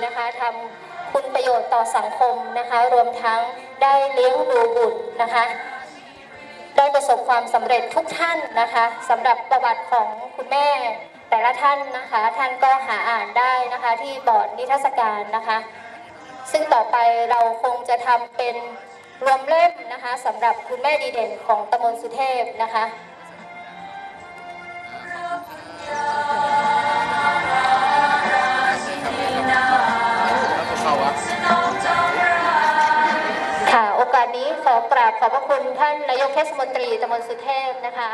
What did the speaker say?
ำคุณประโยชน์ต่อสังคมนะคะ รวมทั้งได้เลี้ยงดูบุตรนะคะ ได้ประสบความสำเร็จทุกท่านนะคะสำหรับประวัติของคุณแม่แต่ละท่านนะคะ ท่านก็หาอ่านได้นะคะที่บอร์ดนิทรรศการนะคะ ซึ่งต่อไปเราคงจะทำเป็นรวมเล่มนะคะสำหรับคุณแม่ดีเด่นของตำบลสุเทพนะคะ นี้ขอกราบขอบพระคุณท่านนายกเทศมนตรีตำบลสุเทพนะคะ